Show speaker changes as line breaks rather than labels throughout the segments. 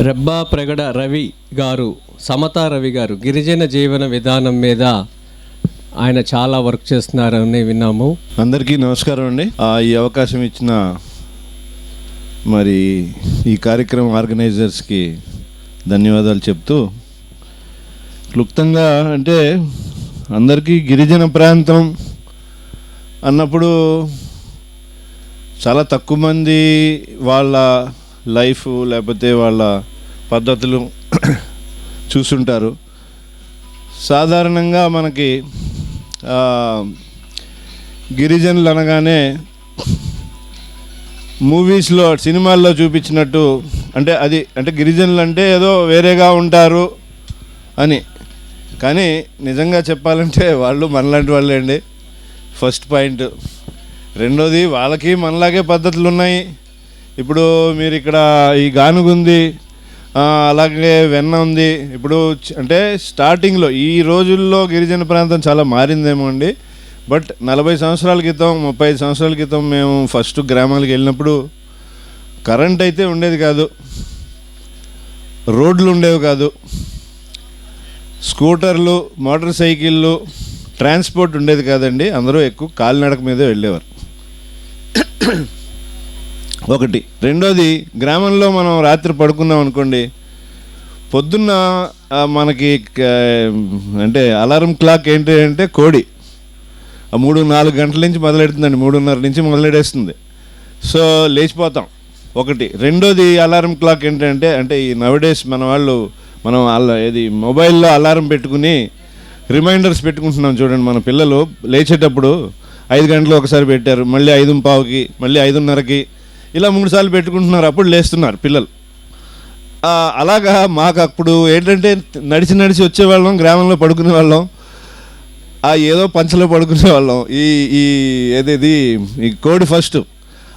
రెబ్బా ప్రగడ రవి గారు సమతా రవి గారు గిరిజన జీవన విధానం మీద ఆయన చాలా వర్క్ చేస్తున్నారని విన్నాము.
అందరికీ నమస్కారం అండి. ఆ, ఈ అవకాశం ఇచ్చిన మరి ఈ కార్యక్రమం ఆర్గనైజర్స్కి ధన్యవాదాలు చెప్తూ క్లుప్తంగా అంటే అందరికీ గిరిజన ప్రాంతం అన్నప్పుడు చాలా తక్కువ మంది వాళ్ళ లైఫ్ లేకపోతే వాళ్ళ పద్ధతులు చూసుంటారు సాధారణంగా మనకి గిరిజనులు అనగానే మూవీస్లో సినిమాల్లో చూపించినట్టు అంటే అది అంటే గిరిజనులు అంటే ఏదో వేరేగా ఉంటారు అని. కానీ నిజంగా చెప్పాలంటే వాళ్ళు మనలాంటి వాళ్ళే అండి. First point. రెండోది వాళ్ళకి మనలాగే పద్ధతులు ఉన్నాయి ఇప్పుడు మీరు ఇక్కడ ఈ గానుగుంది అలాగే వెన్న ఉంది. ఇప్పుడు అంటే స్టార్టింగ్లో ఈ రోజుల్లో గిరిజన ప్రాంతం చాలా మారిందేమో అండి. బట్ నలభై సంవత్సరాల క్రితం ముప్పై సంవత్సరాల క్రితం మేము ఫస్ట్ గ్రామాలకు వెళ్ళినప్పుడు కరెంట్ అయితే ఉండేది కాదు. రోడ్లు ఉండేవి కాదు. స్కూటర్లు మోటార్ సైకిళ్ళు ట్రాన్స్పోర్ట్ ఉండేది కాదండి. అందరూ ఎక్కువ కాలినడక మీదే వెళ్ళేవారు. ఒకటి. రెండోది గ్రామంలో మనం రాత్రి పడుకున్నాం అనుకోండి. పొద్దున్న మనకి అంటే అలారం క్లాక్ ఏంటి అంటే కోడి. ఆ మూడు నాలుగు గంటల నుంచి మొదలెడుతుందండి. మూడున్నర నుంచి మొదలెడేస్తుంది. సో లేచిపోతాం. ఒకటి. రెండోది అలారం క్లాక్ ఏంటంటే అంటే ఈ నవడేస్ మన వాళ్ళు మనం అలా ఏది మొబైల్లో అలారం పెట్టుకుని రిమైండర్స్ పెట్టుకుంటున్నాం చూడండి. మన పిల్లలు లేచేటప్పుడు ఐదు గంటలు ఒకసారి పెట్టారు. మళ్ళీ ఐదు పావుకి మళ్ళీ ఐదున్నరకి ఇలా మూడు సార్లు పెట్టుకుంటున్నారు అప్పుడు లేస్తున్నారు పిల్లలు. అలాగా మాకు అప్పుడు ఏంటంటే నడిచి నడిచి వచ్చేవాళ్ళం గ్రామంలో పడుకునే వాళ్ళం ఆ ఏదో పంచలో పడుకునే వాళ్ళం. ఈ ఈ ఏదేది ఈ కోడి ఫస్ట్.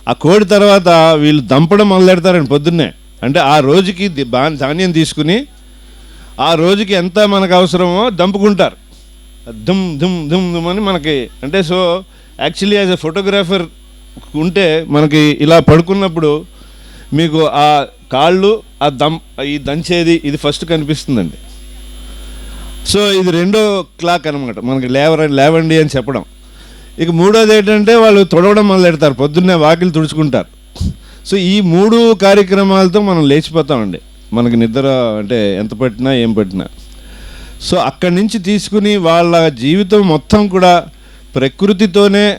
ఆ కోడి తర్వాత వీళ్ళు దంపడం మొదలెడతారండి పొద్దున్నే. అంటే ఆ రోజుకి బా- ధాన్యం తీసుకుని ఆ రోజుకి ఎంత మనకు అవసరమో దంపుకుంటారు. దుమ్ దుమ్ దుమ్ దుమ్ అని మనకి అంటే so actually as a photographer ఉంటే మనకి ఇలా పడుకున్నప్పుడు మీకు ఆ కాళ్ళు ఆ దం ఈ దంచేది ఇది ఫస్ట్ కనిపిస్తుందండి. సో ఇది రెండో క్లాక్ అనమాట మనకి లేవర లేవండి అని చెప్పడం. ఇక మూడోది ఏంటంటే వాళ్ళు తొడవడం మొదలెడతారు. పొద్దున్నే వాకిలు తుడుచుకుంటారు. సో ఈ మూడు కార్యక్రమాలతో మనం లేచిపోతామండి. మనకి నిద్ర అంటే ఎంత పట్టినా ఏం పట్టినా. సో అక్కడి నుంచి తీసుకుని వాళ్ళ జీవితం మొత్తం కూడా ప్రకృతితోనే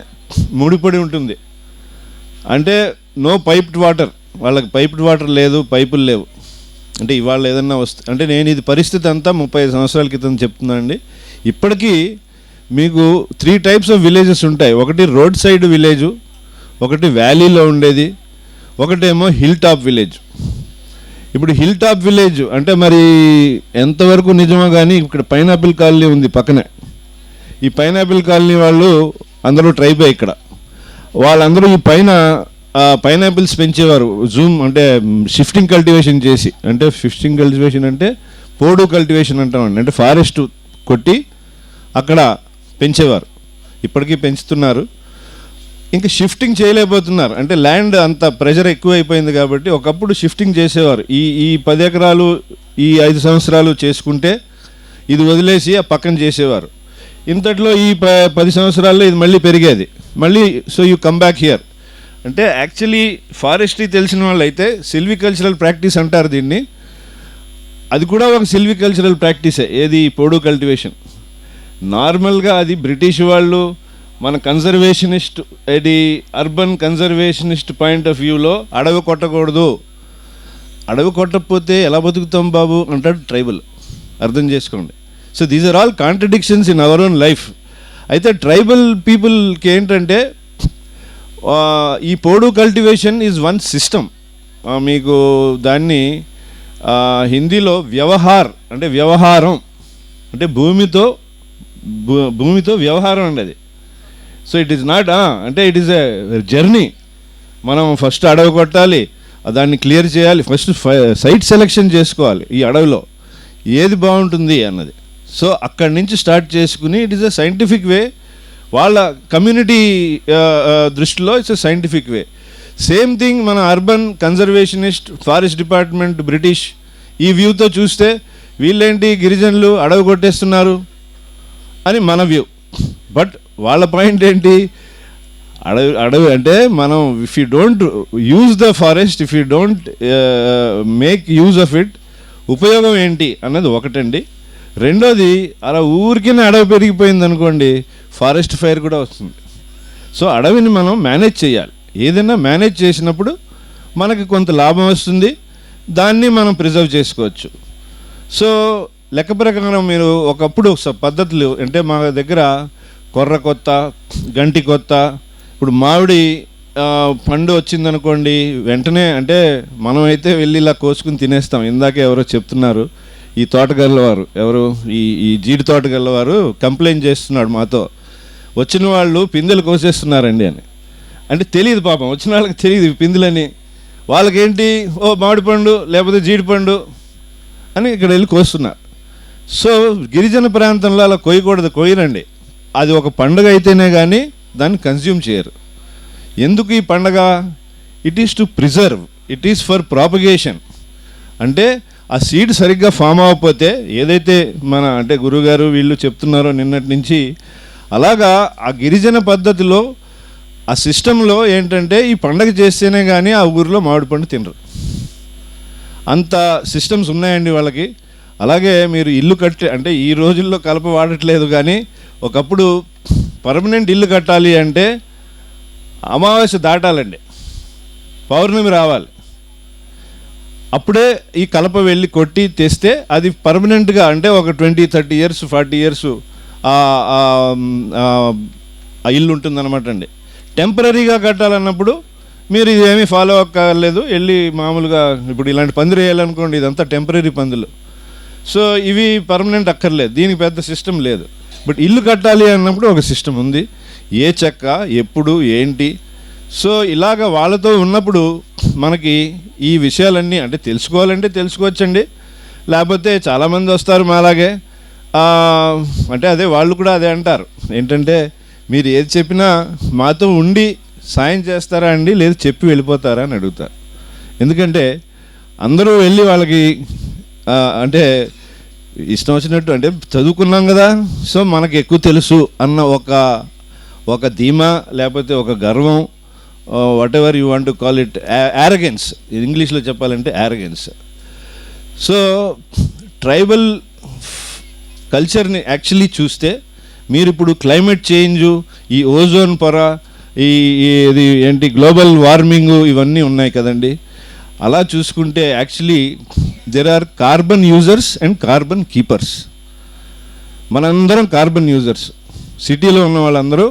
ముడిపడి ఉంటుంది. అంటే నో పైప్డ్ వాటర్ వాళ్ళకి పైప్డ్ వాటర్ లేదు పైపులు లేవు. అంటే ఇవాళ ఏదన్నా వస్తే అంటే నేను ఇది పరిస్థితి అంతా ముప్పై ఐదు సంవత్సరాల క్రితం చెప్తున్నాను అండి ఇప్పటికీ మీకు త్రీ టైప్స్ ఆఫ్ విలేజెస్ ఉంటాయి. ఒకటి రోడ్ సైడ్ విలేజ్ ఒకటి వ్యాలీలో ఉండేది ఒకటేమో హిల్ టాప్ విలేజ్ ఇప్పుడు హిల్ టాప్ విలేజ్ అంటే మరి ఎంతవరకు నిజమో కానీ ఇక్కడ పైనాపిల్ కాలనీ ఉంది పక్కనే. ఈ పైనాపిల్ కాలనీ వాళ్ళు అందరూ ట్రైబే ఇక్కడ. వాళ్ళందరూ ఈ పైన పైనాపిల్స్ పెంచేవారు. జూమ్ అంటే షిఫ్టింగ్ కల్టివేషన్ చేసి అంటే షిఫ్టింగ్ కల్టివేషన్ అంటే పోడు కల్టివేషన్ అంటామండి అంటే ఫారెస్ట్ కొట్టి అక్కడ పెంచేవారు. ఇప్పటికీ పెంచుతున్నారు. ఇంకా షిఫ్టింగ్ చేయలేకపోతున్నారు. అంటే ల్యాండ్ అంత ప్రెషర్ ఎక్కువ అయిపోయింది కాబట్టి ఒకప్పుడు షిఫ్టింగ్ చేసేవారు. ఈ ఈ పది ఎకరాలు ఈ ఐదు సంవత్సరాలు చేసుకుంటే ఇది వదిలేసి ఆ పక్కన చేసేవారు. ఇంతట్లో ఈ ప పది సంవత్సరాల్లో ఇది మళ్ళీ పెరిగేది. మళ్ళీ so you come back here అంటే యాక్చువల్లీ ఫారెస్ట్రీ తెలిసిన వాళ్ళు అయితే సిల్వికల్చరల్ ప్రాక్టీస్ అంటారు దీన్ని. అది కూడా ఒక సిల్వికల్చరల్ ప్రాక్టీసే ఏది పొడు కల్టివేషన్ నార్మల్గా అది బ్రిటిష్ వాళ్ళు మన కన్జర్వేషనిస్ట్ ఇది అర్బన్ కన్జర్వేషనిస్ట్ పాయింట్ ఆఫ్ వ్యూలో అడవి కొట్టకూడదు. అడవి కొట్టకపోతే ఎలా బతుకుతాం బాబు? అంటాడు ట్రైబల్ అర్థం చేసుకోండి. So these are all contradictions in our own life అయితే ట్రైబల్ పీపుల్కి ఏంటంటే ఈ పోడు కల్టివేషన్ ఈజ్ వన్ సిస్టమ్ మీకు దాన్ని హిందీలో వ్యవహార్ అంటే వ్యవహారం అంటే భూమితో భూ- భూమితో వ్యవహారం అండి అది. సో ఇట్ ఈస్ నాట్ అంటే ఇట్ ఈస్ ఎ జర్నీ మనం ఫస్ట్ అడవి కొట్టాలి దాన్ని క్లియర్ చేయాలి ఫస్ట్ సైట్ సెలెక్షన్ చేసుకోవాలి ఈ అడవిలో. ఏది బాగుంటుంది అన్నది. సో అక్కడి నుంచి స్టార్ట్ చేసుకుని it is a scientific way. వాళ్ళ కమ్యూనిటీ దృష్టిలో it's a scientific way. Same thing మన urban conservationist forest department British ఈ వ్యూతో చూస్తే వీళ్ళేంటి గిరిజనులు అడవి కొట్టేస్తున్నారు అని మన వ్యూ. బట్ వాళ్ళ పాయింట్ ఏంటి? అడవి అడవి అంటే మనం if you don't use the forest if you don't make use of it ఉపయోగం ఏంటి అన్నది ఒకటండి. రెండోది అలా ఊరికినే అడవి పెరిగిపోయింది అనుకోండి ఫారెస్ట్ ఫైర్ కూడా వస్తుంది. సో అడవిని మనం మేనేజ్ చేయాలి. ఏదైనా మేనేజ్ చేసినప్పుడు మనకి కొంత లాభం వస్తుంది దాన్ని మనం ప్రిజర్వ్ చేసుకోవచ్చు. సో లెక్క ప్రకారం మీరు ఒకప్పుడు పద్ధతులు అంటే మా దగ్గర కొర్ర కొత్త గంటి కొత్త ఇప్పుడు మామిడి పండు వచ్చిందనుకోండి వెంటనే అంటే మనమైతే వెళ్ళి ఇలా కోసుకుని తినేస్తాం. ఇందాకే ఎవరో చెప్తున్నారు ఈ తోటగల్ల వారు ఎవరు? ఈ ఈ జీడి తోటగల్ల వారు కంప్లైంట్ చేస్తున్నాడు మాతో. వచ్చిన వాళ్ళు పిందెలు కోసేస్తున్నారండి అని. అంటే తెలియదు పాపం వచ్చిన వాళ్ళకి తెలియదు పిందులని. వాళ్ళకేంటి? ఓ మామిడి పండు లేకపోతే జీడిపండు అని ఇక్కడ వెళ్ళి కోస్తున్నారు సో గిరిజన ప్రాంతంలో అలా కోయకూడదు కోయరండి అది ఒక పండుగ అయితేనే కానీ దాన్ని కన్జ్యూమ్ చేయరు. ఎందుకు ఈ పండగ? It is to preserve it is for propagation. అంటే ఆ సీడ్ సరిగ్గా ఫామ్ అవ్వకపోతే ఏదైతే మన అంటే గురుగారు వీళ్ళు చెప్తున్నారో నిన్నటి నుంచి అలాగా ఆ గిరిజన పద్ధతిలో ఆ సిస్టంలో ఏంటంటే ఈ పండగ చేస్తేనే కానీ ఆ ఊరిలో మామిడి పండు తినరు. అంత సిస్టమ్స్ ఉన్నాయండి వాళ్ళకి. అలాగే మీరు ఇల్లు కట్టే అంటే ఈ రోజుల్లో కలప వాడట్లేదు కానీ ఒకప్పుడు పర్మనెంట్ ఇల్లు కట్టాలి అంటే అమావాస్య దాటాలండి. పౌర్ణమి రావాలి. అప్పుడే ఈ కలప వెళ్ళి కొట్టి తెస్తే అది పర్మనెంట్గా అంటే ఒక twenty thirty years forty years ఆ ఇల్లు ఉంటుందన్నమాట అండి. టెంపరీగా కట్టాలన్నప్పుడు మీరు ఇదేమీ ఫాలో అక్కర్లేదు వెళ్ళి మామూలుగా ఇప్పుడు ఇలాంటి పందిరి వేయాలనుకోండి ఇదంతా టెంపరీ పందులు. సో ఇవి పర్మనెంట్ అక్కర్లేదు దీనికి పెద్ద సిస్టమ్ లేదు. బట్ ఇల్లు కట్టాలి అన్నప్పుడు ఒక సిస్టమ్ ఉంది. ఏ చెక్క ఎప్పుడు ఏంటి సో ఇలాగ వాళ్ళతో ఉన్నప్పుడు మనకి ఈ విషయాలన్నీ అంటే తెలుసుకోవాలంటే తెలుసుకోవచ్చండి. లేకపోతే చాలామంది వస్తారు మాలాగే. అంటే అదే వాళ్ళు కూడా అదే అంటారు. ఏంటంటే మీరు ఏది చెప్పినా మాతో ఉండి సాయం చేస్తారా అండి? లేదు చెప్పి వెళ్ళిపోతారా అని అడుగుతారు. ఎందుకంటే అందరూ వెళ్ళి వాళ్ళకి అంటే ఇష్టం వచ్చినట్టు అంటే చదువుకున్నాం కదా సో మనకు ఎక్కువ తెలుసు అన్న ఒక ఒక ధీమా లేకపోతే ఒక గర్వం whatever you want call it arrogance ఇంగ్లీష్లో చెప్పాలంటే యారగెన్స్ సో ట్రైబల్ కల్చర్ని యాక్చువల్లీ చూస్తే మీరు ఇప్పుడు క్లైమేట్ చేంజ్ ఈ ఓజోన్ పొర ఈ ఈ ఇది ఏంటి గ్లోబల్ వార్మింగ్ ఇవన్నీ ఉన్నాయి కదండి. అలా చూసుకుంటే actually there are carbon users and carbon keepers మనందరం కార్బన్ యూజర్స్ సిటీలో ఉన్న వాళ్ళందరూ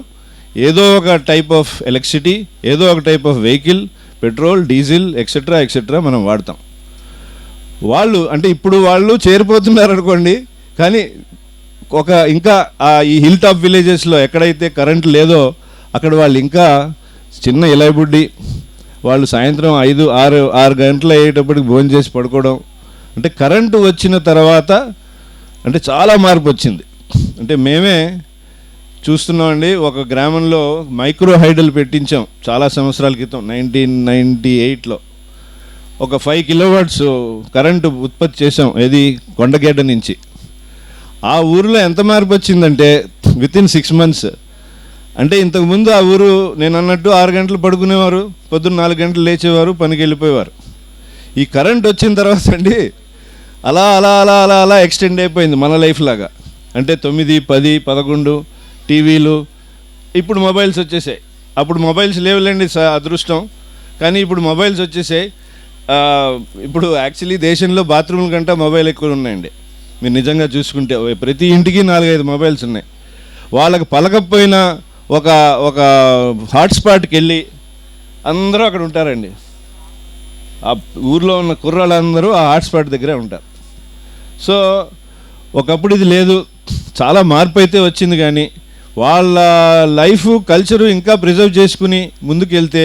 ఏదో ఒక టైప్ ఆఫ్ ఎలక్ట్రిసిటీ ఏదో ఒక type of vehicle petrol diesel etcetera etcetera మనం వాడతాం. వాళ్ళు అంటే ఇప్పుడు వాళ్ళు చేరిపోతున్నారు అనుకోండి కానీ ఒక ఇంకా ఆ ఈ హిల్ టాప్ విలేజెస్లో ఎక్కడైతే కరెంట్ లేదో అక్కడ వాళ్ళు ఇంకా చిన్న ఇలాబుడ్డి వాళ్ళు సాయంత్రం ఐదు ఆరు ఆరు గంటలు అయ్యేటప్పటికి భోజనం చేసి పడుకోవడం అంటే కరెంటు వచ్చిన తర్వాత అంటే చాలా మార్పు వచ్చింది. అంటే మేమే చూస్తున్నామండి ఒక గ్రామంలో మైక్రో హైడల్ పెట్టించాం చాలా సంవత్సరాల క్రితం నైన్టీన్ నైంటీ ఎయిట్లో. ఒక ఫైవ్ కిలోవాట్స్ కరెంటు ఉత్పత్తి చేసాం ఏది కొండగేట నుంచి. ఆ ఊరిలో ఎంత మార్పు వచ్చిందంటే విత్ ఇన్ సిక్స్ మంత్స్ అంటే ఇంతకుముందు ఆ ఊరు నేను అన్నట్టు ఆరు గంటలు పడుకునేవారు పొద్దున్న నాలుగు గంటలు లేచేవారు పనికి వెళ్ళిపోయేవారు. ఈ కరెంట్ వచ్చిన తర్వాత అండి అలా అలా అలా అలా అలా ఎక్స్టెండ్ అయిపోయింది మన లైఫ్ లాగా. అంటే తొమ్మిది పది పదకొండు టీవీలు ఇప్పుడు మొబైల్స్ వచ్చేసాయి. అప్పుడు మొబైల్స్ లేవులేండి స- అదృష్టం. కానీ ఇప్పుడు మొబైల్స్ వచ్చేసాయి. ఇప్పుడు యాక్చువల్లీ దేశంలో బాత్రూమ్ల కంటే మొబైల్ ఎక్కువ ఉన్నాయండి. మీరు నిజంగా చూసుకుంటే ప్రతి ఇంటికి నాలుగైదు మొబైల్స్ ఉన్నాయి. వాళ్ళకి పలకపోయినా ఒక ఒక హాట్స్పాట్కి వెళ్ళి అందరూ అక్కడ ఉంటారండి. ఆ ఊర్లో ఉన్న కుర్రాళ్ళందరూ ఆ హాట్స్పాట్ దగ్గరే ఉంటారు. సో ఒకప్పుడు ఇది లేదు. చాలా మార్పు అయితే వచ్చింది కానీ వాళ్ళ లైఫ్ కల్చరు ఇంకా ప్రిజర్వ్ చేసుకుని ముందుకెళ్తే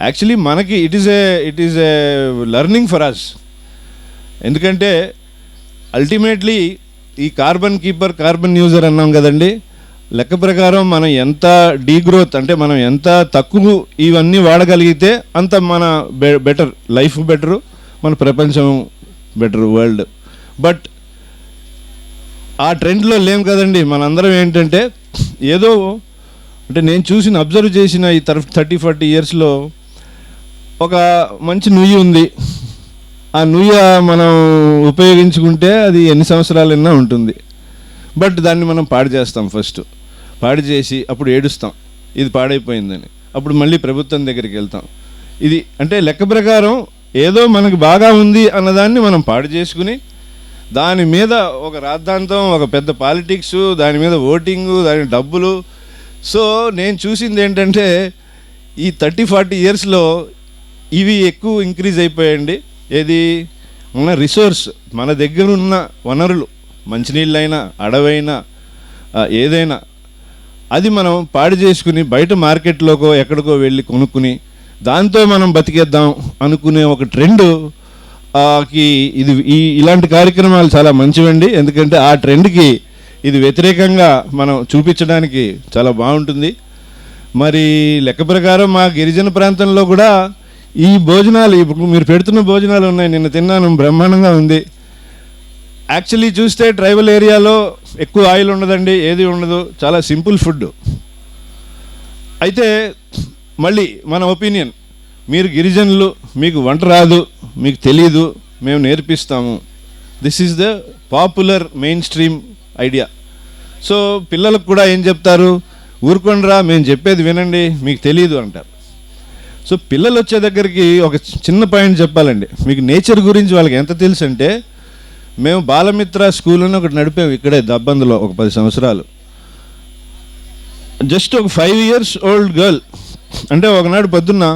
యాక్చువల్లీ మనకి it is a it is a learning for us ఎందుకంటే అల్టిమేట్లీ ఈ కార్బన్ కీపర్ కార్బన్ యూజర్ అన్నాం కదండి లెక్క ప్రకారం మనం ఎంత డీగ్రోత్ అంటే మనం ఎంత తక్కువ ఇవన్నీ వాడగలిగితే అంత మన బె బెటర్ లైఫ్ బెటరు మన ప్రపంచం బెటర్ వరల్డ్ బట్ ఆ ట్రెండ్లో లేం కదండి మనందరం ఏంటంటే ఏదో అంటే నేను చూసిన అబ్జర్వ్ చేసిన ఈ థర్టీ ఫార్టీ ఇయర్స్లో ఒక మంచి నుయ్యి ఉంది. ఆ నుయ్య మనం ఉపయోగించుకుంటే అది ఎన్ని సంవత్సరాలైనా ఉంటుంది. బట్ దాన్ని మనం పాడు చేస్తాం ఫస్ట్. పాడు చేసి అప్పుడు ఏడుస్తాం. ఇది పాడైపోయిందని. అప్పుడు మళ్ళీ ప్రభుత్వం దగ్గరికి వెళ్తాం. ఇది అంటే లెక్క ప్రకారం ఏదో మనకు బాగా ఉంది అన్నదాన్ని మనం పాడు చేసుకుని దాని మీద ఒక రాద్ధాంతం ఒక పెద్ద పాలిటిక్స్ దాని మీద ఓటింగు దాని డబ్బులు. సో నేను చూసింది ఏంటంటే ఈ థర్టీ ఫార్టీ ఇయర్స్లో ఇవి ఎక్కువ ఇంక్రీజ్ అయిపోయాయండి. ఏది? మన రిసోర్స్ మన దగ్గర ఉన్న వనరులు మంచినీళ్ళైనా అడవైనా ఏదైనా అది మనం పాడు చేసుకుని బయట మార్కెట్లోకో ఎక్కడికో వెళ్ళి కొనుక్కుని దాంతో మనం బతికేద్దాం అనుకునే ఒక ట్రెండ్ ఇది ఈ ఇలాంటి కార్యక్రమాలు చాలా మంచివండి. ఎందుకంటే ఆ ట్రెండ్కి ఇది వ్యతిరేకంగా మనం చూపించడానికి చాలా బాగుంటుంది. మరి లెక్క ప్రకారం మా గిరిజన ప్రాంతంలో కూడా ఈ భోజనాలు ఇప్పుడు మీరు పెడుతున్న భోజనాలు ఉన్నాయి. నిన్న తిన్నాను బ్రహ్మాండంగా ఉంది. యాక్చువల్లీ చూస్తే ట్రైబల్ ఏరియాలో ఎక్కువ ఆయిల్ ఉండదండి ఏది ఉండదు. చాలా సింపుల్ ఫుడ్. అయితే మళ్ళీ మన ఒపీనియన్. మీరు గిరిజనులు మీకు వంట రాదు మీకు తెలియదు మేము నేర్పిస్తాము. This is the popular main stream idea so పిల్లలకు కూడా ఏం చెప్తారు? ఊరుకోండిరా మేము చెప్పేది వినండి మీకు తెలియదు అంటారు. సో పిల్లలు వచ్చే దగ్గరికి ఒక చిన్న పాయింట్ చెప్పాలండి. మీకు నేచర్ గురించి వాళ్ళకి ఎంత తెలుసు అంటే మేము బాలమిత్ర స్కూల్ అని ఒకటి నడిపాము ఇక్కడే దబ్బందులో ఒక పది సంవత్సరాలు. జస్ట్ ఒక ఫైవ్ ఇయర్స్ ఓల్డ్ గర్ల్ అంటే ఒకనాడు పొద్దున్న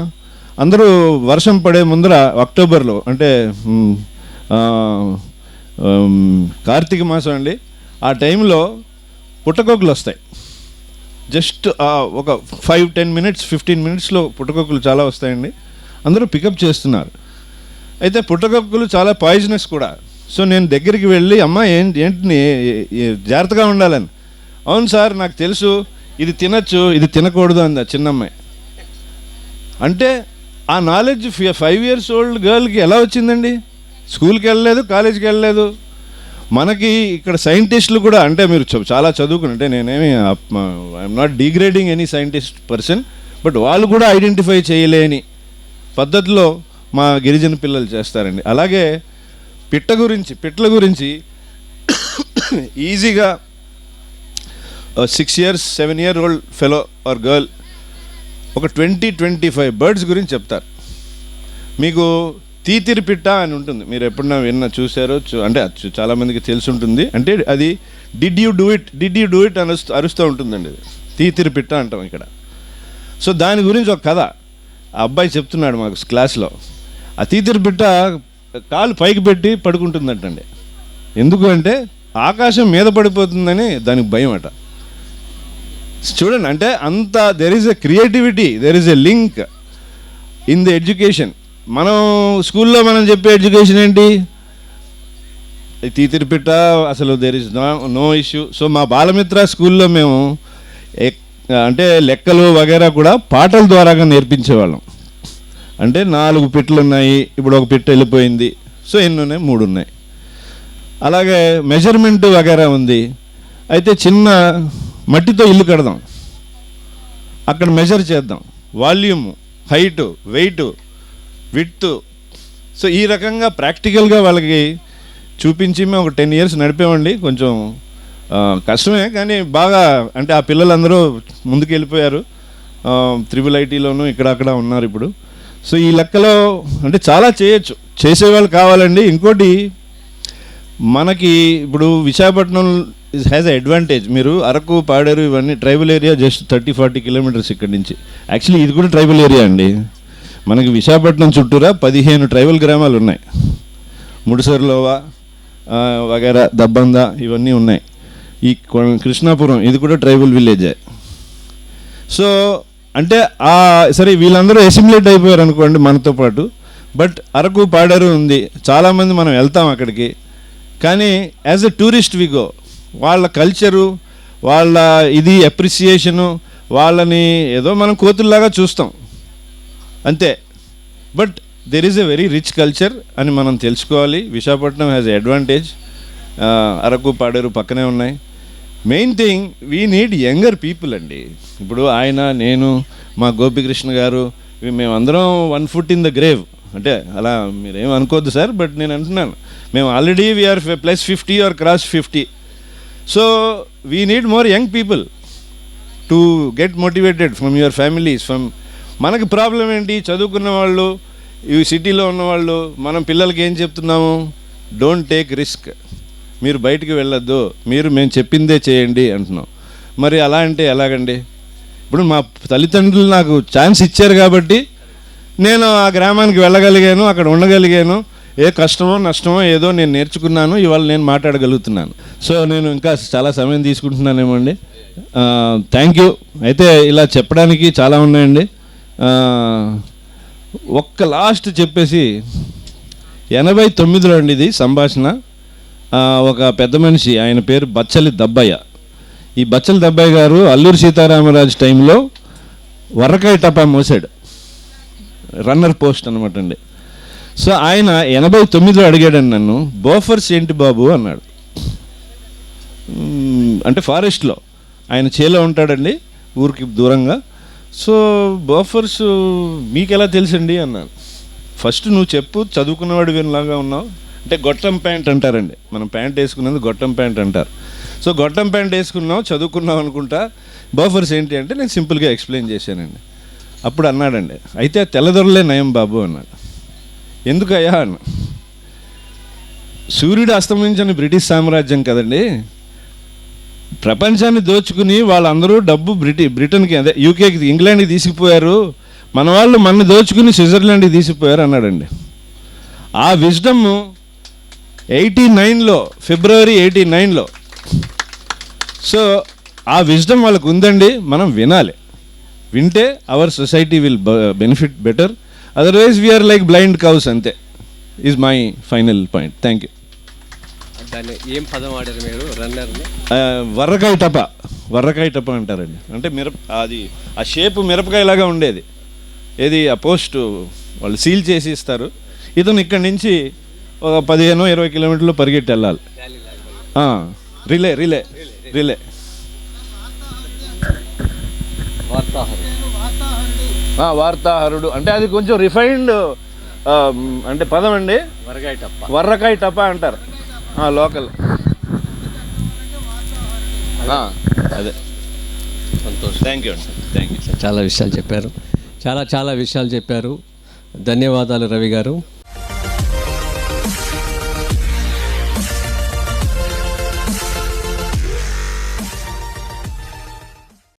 అందరూ వర్షం పడే ముందర అక్టోబర్లో అంటే కార్తీక మాసం అండి ఆ టైంలో పుట్టకొక్కులు వస్తాయి. జస్ట్ ఒక ఫైవ్ టెన్ మినిట్స్ ఫిఫ్టీన్ మినిట్స్లో పుట్టకొక్కులు చాలా వస్తాయండి. అందరూ పికప్ చేస్తున్నారు. అయితే పుట్టకొక్కులు చాలా పాయిజనస్ కూడా. సో నేను దగ్గరికి వెళ్ళి అమ్మ ఏంటి ఏంటిని జాగ్రత్తగా ఉండాలని. అవును సార్ నాకు తెలుసు. ఇది తినచ్చు. ఇది తినకూడదు అంది ఆ చిన్నమ్మాయి. అంటే ఆ నాలెడ్జ్ ఫైవ్ ఇయర్స్ ఓల్డ్ గర్ల్కి ఎలా వచ్చిందండి? స్కూల్కి వెళ్ళలేదు కాలేజీకి వెళ్ళలేదు. మనకి ఇక్కడ సైంటిస్టులు కూడా అంటే మీరు చాలా చదువుకుని అంటే నేనేమి I'm not degrading any scientist person but వాళ్ళు కూడా ఐడెంటిఫై చేయలేని పద్ధతిలో మా గిరిజన పిల్లలు చేస్తారండి. అలాగే పిట్ట గురించి పిట్ల గురించి ఈజీగా six years seven year old fellow or girl ఒక ట్వంటీ ట్వంటీ ఫైవ్ బర్డ్స్ గురించి చెప్తారు. మీకు తీతిరి పిట్ట అని ఉంటుంది. మీరు ఎప్పుడన్నా విన్న చూసారో చూ- అంటే చాలామందికి తెలిసి ఉంటుంది. అంటే అది did you do it did you do it అని అరుస్తూ అరుస్తూ ఉంటుందండి అది. తీతిరి పిట్ట అంటాం ఇక్కడ. సో దాని గురించి ఒక కథ. ఆ అబ్బాయి చెప్తున్నాడు మాకు క్లాస్లో. ఆ తీతిరి పిట్ట కాలు పైకి పెట్టి పడుకుంటుందటండి. ఎందుకు అంటే ఆకాశం మీద పడిపోతుందని దానికి భయం అట. చూడండి అంటే అంత there is a creativity there is a link in the education మనం స్కూల్లో మనం చెప్పే ఎడ్యుకేషన్ ఏంటి? తీతిరిపిట్ట అసలు there is no no issue so మా బాలమిత్ర స్కూల్లో మేము అంటే లెక్కలు వగేరా కూడా పాటల ద్వారాగా నేర్పించేవాళ్ళం. అంటే నాలుగు పిట్లు ఉన్నాయి ఇప్పుడు ఒక పిట్ట వెళ్ళిపోయింది. సో ఎన్ని ఉన్నాయి మూడు ఉన్నాయి అలాగే మెజర్మెంట్ వగేరా ఉంది. అయితే చిన్న మట్టితో ఇల్లు కడదాం. అక్కడ మెజర్ చేద్దాం. Volume height weight with so ఈ రకంగా ప్రాక్టికల్గా వాళ్ళకి చూపించి మేము ఒక టెన్ ఇయర్స్ నడిపామండి. కొంచెం కష్టమే కానీ బాగా అంటే ఆ పిల్లలందరూ ముందుకు వెళ్ళిపోయారు త్రిబుల్ ఐటీలోను ఇక్కడ అక్కడ ఉన్నారు ఇప్పుడు. సో ఈ లెక్కలో అంటే చాలా చేయొచ్చు. చేసేవాళ్ళు కావాలండి. ఇంకోటి మనకి ఇప్పుడు Visakhapatnam is has a advantage మీరు అరకు పాడేరు ఇవన్నీ tribal area just thirty forty kilometres ఇక్కడి నుంచి. యాక్చువల్లీ ఇది కూడా ట్రైబల్ ఏరియా అండి. మనకి విశాఖపట్నం చుట్టూరా పదిహేను ట్రైబల్ గ్రామాలు ఉన్నాయి. ముడిసర్లోవా వగేరా దబ్బంద ఇవన్నీ ఉన్నాయి. ఈ కొ- కృష్ణాపురం ఇది కూడా ట్రైబల్ విలేజే సో అంటే ఆ సరే వీళ్ళందరూ అసెంబ్లీట్ అయిపోయారు అనుకోండి మనతో పాటు. బట్ అరకు పాడేరు ఉంది. చాలామంది మనం వెళ్తాం అక్కడికి. కానీ as a tourist we go వాళ్ళ కల్చరు వాళ్ళ ఇది అప్రిసియేషను వాళ్ళని ఏదో మనం కోతుల్లాగా చూస్తాం. అంతే. But there is a very rich culture అని మనం తెలుసుకోవాలి. విశాఖపట్నం హ్యాజ్ అడ్వాంటేజ్ అరకు పాడేరు పక్కనే ఉన్నాయి. Main thing we need younger people అండి. ఇప్పుడు ఆయన నేను మా గోపికృష్ణ గారు మేమందరం one foot in the grave అంటే అలా మీరేం అనుకోవద్దు సార్ బట్ నేను అంటున్నాను. మేము already we are plus fifty or cross fifty so we need more young people to get motivated from your families from మనకి ప్రాబ్లం ఏంటి? చదువుకున్న వాళ్ళు ఈ సిటీలో ఉన్నవాళ్ళు మనం పిల్లలకి ఏం చెప్తున్నాము? డోంట్ టేక్ రిస్క్ మీరు బయటికి వెళ్ళొద్దు. మీరు మేము చెప్పిందే చేయండి అంటున్నాం. మరి అలా అంటే ఎలాగండి? ఇప్పుడు మా తల్లిదండ్రులు నాకు ఛాన్స్ ఇచ్చారు కాబట్టి నేను ఆ గ్రామానికి వెళ్ళగలిగాను అక్కడ ఉండగలిగాను. ఏ కష్టమో నష్టమో ఏదో నేను నేర్చుకున్నాను ఇవాళ నేను మాట్లాడగలుగుతున్నాను. సో నేను ఇంకా చాలా సమయం తీసుకుంటున్నానేమో అండి. థ్యాంక్ యూ అయితే ఇలా చెప్పడానికి చాలా ఉన్నాయండి. ఒక్క లాస్ట్ చెప్పేసి ఎనభై తొమ్మిదిలో అండి ఇది సంభాషణ. ఒక పెద్ద మనిషి ఆయన పేరు బచ్చలి దబ్బయ్య. ఈ బచ్చలి దబ్బయ్య గారు అల్లూరు సీతారామరాజు టైంలో వర్రకాయ టపా మోసాడు. రన్నర్ పోస్ట్ అనమాట అండి. సో ఆయన ఎనభై తొమ్మిదిలో అడిగాడని నన్ను బోఫర్స్ ఏంటి బాబు అన్నాడు. అంటే ఫారెస్ట్లో ఆయన చేలో ఉంటాడండి ఊరికి దూరంగా. సో బోఫర్స్ మీకు ఎలా తెలుసండి అన్నాను ఫస్ట్ నువ్వు చెప్పు చదువుకున్నవాడు వినలాగా ఉన్నావు. అంటే గొట్టం ప్యాంట్ అంటారండి. మనం ప్యాంట్ వేసుకున్నది గొట్టం ప్యాంట్ అంటారు. సో గొట్టం ప్యాంట్ వేసుకున్నావు చదువుకున్నావు అనుకుంటా బోఫర్స్ ఏంటి అంటే నేను సింపుల్గా ఎక్స్ప్లెయిన్ చేశానండి. అప్పుడు అన్నాడండి అయితే తెల్లదొరలే నయం బాబు అన్నాడు. ఎందుకయ్యా అన్న సూర్యుడు అస్తమించిన బ్రిటిష్ సామ్రాజ్యం కదండి. ప్రపంచాన్ని దోచుకుని వాళ్ళందరూ డబ్బు బ్రిటి బ్రిటన్కి అదే యూకేకి ఇంగ్లాండ్కి తీసుకుపోయారు. మన వాళ్ళు మన దోచుకుని స్విట్జర్లాండ్కి తీసుకుపోయారు అన్నాడండి. ఆ విజ్డమ్ ఎయిటీ నైన్లో ఫిబ్రవరి ఎయిటీ నైన్లో. సో ఆ విజ్డమ్ వాళ్ళకు ఉందండి. మనం వినాలి. వింటే our society will benefit better. Otherwise we are like blind cows అంతే is my final point thank you
దాన్ని ఏం పదం ఆడారు మీరు? రన్నర్ని
వర్రకాయ టప. వర్రకాయ టప అంటారండి. అంటే మిరప అది ఆ షేప్ మిరపకాయలాగా ఉండేది. ఏది ఆ పోస్ట్ వాళ్ళు సీల్ చేసి ఇస్తారు. ఇతను ఇక్కడి నుంచి ఒక పదిహేను ఇరవై కిలోమీటర్లు పరిగెట్టి వెళ్ళాలి. Relay relay relay.
వార్తాహరు
వార్తాహరుడు. అంటే అది కొంచెం రిఫైన్డ్ అంటే పదం అండి.
వరగాయ టప్ప.
వర్రకాయ టపా అంటారు. ఆ, లోకల్. ఆ, అదే.
సంతోషం.
థ్యాంక్ యూ అండి. థ్యాంక్ యూ
చాలా విషయాలు చెప్పారు. చాలా చాలా విషయాలు చెప్పారు. ధన్యవాదాలు రవి గారు.